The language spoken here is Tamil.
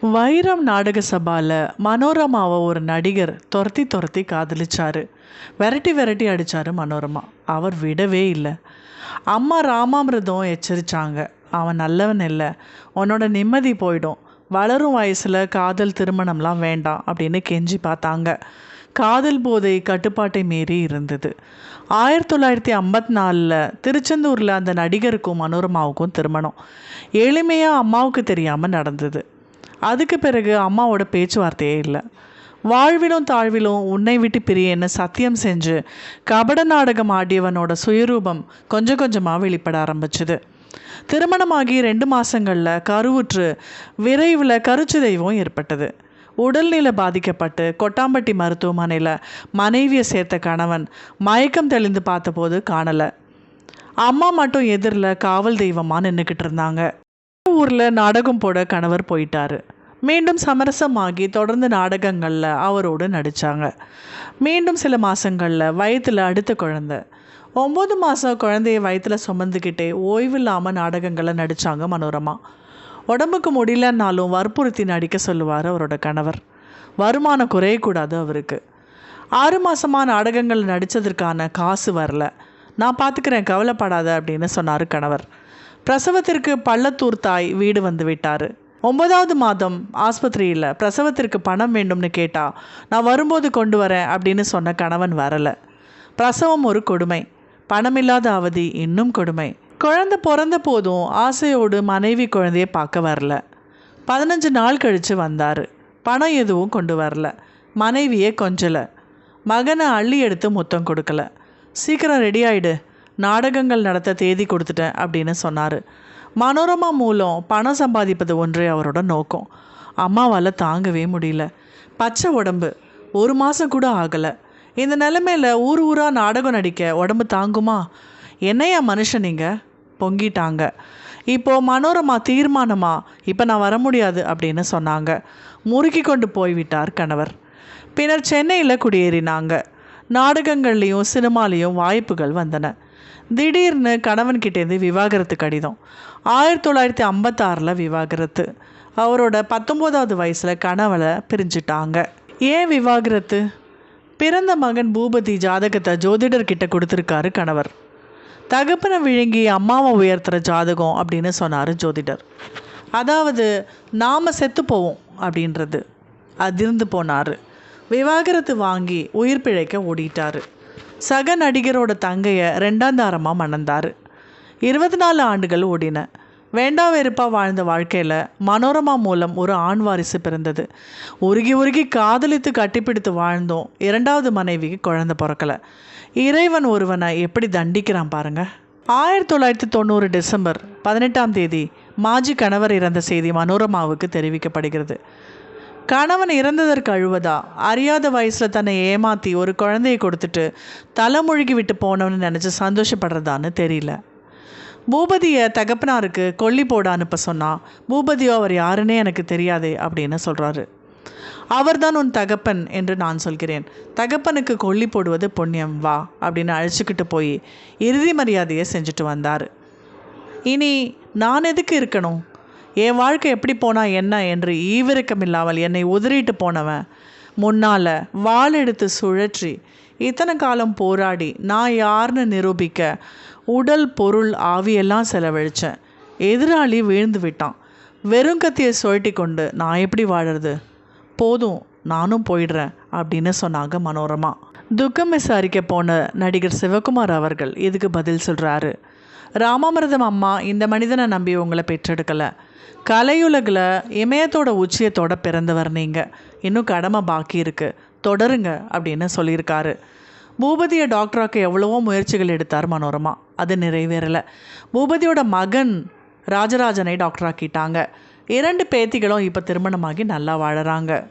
வைரம் நாடக சபாவில் மனோரமாவை ஒரு நடிகர் துரத்தி துரத்தி காதலிச்சாரு. விரட்டி விரட்டி அடித்தார் மனோரமா. அவர் விடவே இல்லை. அம்மா ராமாமிரதம் எச்சரித்தாங்க அவன் நல்லவன் இல்லை. உன்னோட நிம்மதி போயிடும். வளரும் வயசில் காதல் திருமணம்லாம் வேண்டாம் அப்படின்னு கெஞ்சி பார்த்தாங்க. காதல் போதை கட்டுப்பாட்டை மீறி இருந்தது. ஆயிரத்தி தொள்ளாயிரத்தி ஐம்பத்தி நாலில் திருச்செந்தூரில் அந்த நடிகருக்கும் மனோரமாவுக்கும் திருமணம். எளிமையாக அம்மாவுக்கு தெரியாமல் நடந்தது. அதுக்கு பிறகு அம்மாவோட பேச்சுவார்த்தையே இல்லை. வாழ்விலும் தாழ்விலும் உன்னை விட்டு பிரியன்னு சத்தியம் செஞ்சு கபட நாடகம் ஆடியவனோட சுயரூபம் கொஞ்சம் கொஞ்சமாக வெளிப்பட ஆரம்பிச்சுது. திருமணமாகி ரெண்டு மாதங்களில் கருவுற்று விரைவில் கருச்சிதைவும் ஏற்பட்டது. உடல்நிலை பாதிக்கப்பட்டு கொட்டாம்பட்டி மருத்துவமனையில் மனைவியை சேர்த்த கணவன் மயக்கம் தெளிந்து பார்த்தபோது காணலை. அம்மா மட்டும் எதிரில் காவல் தெய்வமாக நின்றுக்கிட்டு இருந்தாங்க. ஊரில் நாடகம் போட கணவர் போயிட்டாரு. மீண்டும் சமரசமாகி தொடர்ந்து நாடகங்களில் அவரோடு நடித்தாங்க மீண்டும் சில மாதங்களில் வயத்தில் அடுத்த குழந்தை. ஒம்பது மாதம் குழந்தைய வயத்தில் சுமந்துக்கிட்டே ஓய்வில்லாமல் நாடகங்களை நடித்தாங்க மனோரமா. உடம்புக்கு முடியலன்னாலும் வற்புறுத்தி நடிக்க சொல்லுவார் அவரோட கணவர். வருமானம் குறையக்கூடாது அவருக்கு. ஆறு மாதமாக நாடகங்கள் நடித்ததற்கான காசு வரல. நான் பார்த்துக்கிறேன் கவலைப்படாத அப்படின்னு சொன்னார் கணவர். பிரசவத்திற்கு பள்ளத்தூர் தாய் வீடு வந்து விட்டார் ஒன்பதாவது மாதம் ஆஸ்பத்திரியில் பிரசவத்திற்கு பணம் வேண்டும்னு கேட்டா நான் வரும்போது கொண்டு வரேன் அப்படின்னு சொன்ன கணவன் வரலை. பிரசவம் ஒரு கொடுமை. பணமில்லாத அவதி இன்னும் கொடுமை. குழந்தை பிறந்த போதும் ஆசையோடு மனைவி குழந்தைய பார்க்க வரல. பதினஞ்சு நாள் கழித்து வந்தார். பணம் எதுவும் கொண்டு வரல. மனைவியே கொஞ்சலை. மகனை அள்ளி எடுத்து முத்தம் கொடுக்கல. சீக்கிரம் ரெடி ஆயிடு. நாடகங்கள் நடத்த தேதி கொடுத்துட்டேன் அப்படின்னு சொன்னார். மனோரமா மூலம் பணம் சம்பாதிப்பது ஒன்றே அவரோட நோக்கம். அம்மாவால் தாங்கவே முடியல. பச்சை உடம்பு. ஒரு மாதம் கூட ஆகலை. இந்த நிலமையில் ஊர் ஊராக நாடகம் நடிக்க உடம்பு தாங்குமா? என்னையா மனுஷன் நீங்கள் பொங்கிட்டாங்க. இப்போது மனோரமா தீர்மானமா? இப்போ நான் வர முடியாது அப்படின்னு சொன்னாங்க. முறுக்கி கொண்டு போய்விட்டார் கணவர். பின்னர் சென்னையில் குடியேறினாங்க. நாடகங்கள்லேயும் சினிமாலேயும் வாய்ப்புகள் வந்தன. திடீர்னு கணவன்கிட்டேருந்து விவாகரத்து கடிதம். ஆயிரத்தி தொள்ளாயிரத்தி ஐம்பத்தாறில் விவாகரத்து. அவரோட பத்தொம்போதாவது வயசில் கணவனை பிரிஞ்சிட்டாங்க. ஏன் விவாகரத்து? பிறந்த மகன் பூபதி ஜாதகத்தை ஜோதிடர்கிட்ட கொடுத்துருக்காரு கணவர். தகப்பனை விழுங்கி அம்மாவை உயர்த்துற ஜாதகம் அப்படின்னு சொன்னார் ஜோதிடர். அதாவது நாம் செத்து போவோம் அப்படின்றது. அதிர்ந்து போனார். விவாகரத்து வாங்கி உயிர் பிழைக்க ஓடிட்டார். சக நடிகரோட தங்கையை ரெண்டாம் தாரமாக மணந்தார். இருபத்தி நாலு ஆண்டுகள் ஓடின. வேண்டா வெறுப்பாக வாழ்ந்த வாழ்க்கையில் மனோரமா மூலம் ஒரு ஆண் வாரிசு பிறந்தது. உருகி உருகி காதலித்து கட்டிப்பிடித்து வாழ்ந்தோம் இரண்டாவது மனைவிக்கு குழந்த பிறக்கலை. இறைவன் ஒருவனை எப்படி தண்டிக்கிறான் பாருங்க. ஆயிரத்தி தொள்ளாயிரத்தி தொண்ணூறு டிசம்பர் பதினெட்டாம் தேதி மாஜி கணவர் இறந்த செய்தி மனோரமாவுக்கு தெரிவிக்கப்படுகிறது. கணவன் இறந்ததற்கு அழுவதா? அறியாத வயசில் தன்னை ஏமாற்றி ஒரு குழந்தையை கொடுத்துட்டு தலைமொழுகி விட்டு போனவன்னு நினச்சி சந்தோஷப்படுறதான்னு தெரியல. பூபதியை தகப்பனாருக்கு கொல்லி போட அனுப்ப சொன்னால் பூபதியோ அவர் யாருன்னே எனக்கு தெரியாதே அப்படின்னு சொல்கிறாரு அவர்தான் உன் தகப்பன் என்று நான் சொல்கிறேன். தகப்பனுக்கு கொல்லி போடுவது புண்ணியம் வா அப்படின்னு அழைச்சிக்கிட்டு போய் இறுதி மரியாதையை செஞ்சுட்டு வந்தார். இனி நான் எதுக்கு இருக்கணும்? என் வாழ்க்கை எப்படி போனால் என்ன என்று ஈவிரக்கம் இல்லாமல் என்னை உதறிட்டு போனவன். முன்னால் வாள் எடுத்து சுழற்றி இத்தனை காலம் போராடி நான் யாருன்னு நிரூபிக்க உடல் பொருள் ஆவியெல்லாம் செலவழித்தேன் எதிராளி வீழ்ந்து விட்டான். வெறும் கத்தியை சுழட்டி கொண்டு நான் எப்படி வாழறது? போதும் நானும் போயிடுறேன் அப்படின்னு சொன்னாங்க மனோரமா. துக்கம் விசாரிக்க போன நடிகர் சிவகுமார் அவர்கள் இதுக்கு பதில் சொல்கிறாரு ராமாமிரதம் அம்மா இந்த மனிதனை நம்பி உங்களை பெற்றெடுக்கலை. கலையுலகில் இமயத்தோட உச்சியத்தோட பிறந்தவர் நீங்கள் இன்னும் கடமை பாக்கி இருக்குது தொடருங்க அப்படின்னு சொல்லியிருக்காரு. பூபதியை டாக்டராக்க எவ்வளவோ முயற்சிகள் எடுத்தார் மனோரமா. அது நிறைவேறலை. பூபதியோட மகன் ராஜராஜனை டாக்டராக்கிட்டாங்க இரண்டு பேத்திகளும் இப்போ திருமணமாகி நல்லா வாழறாங்க.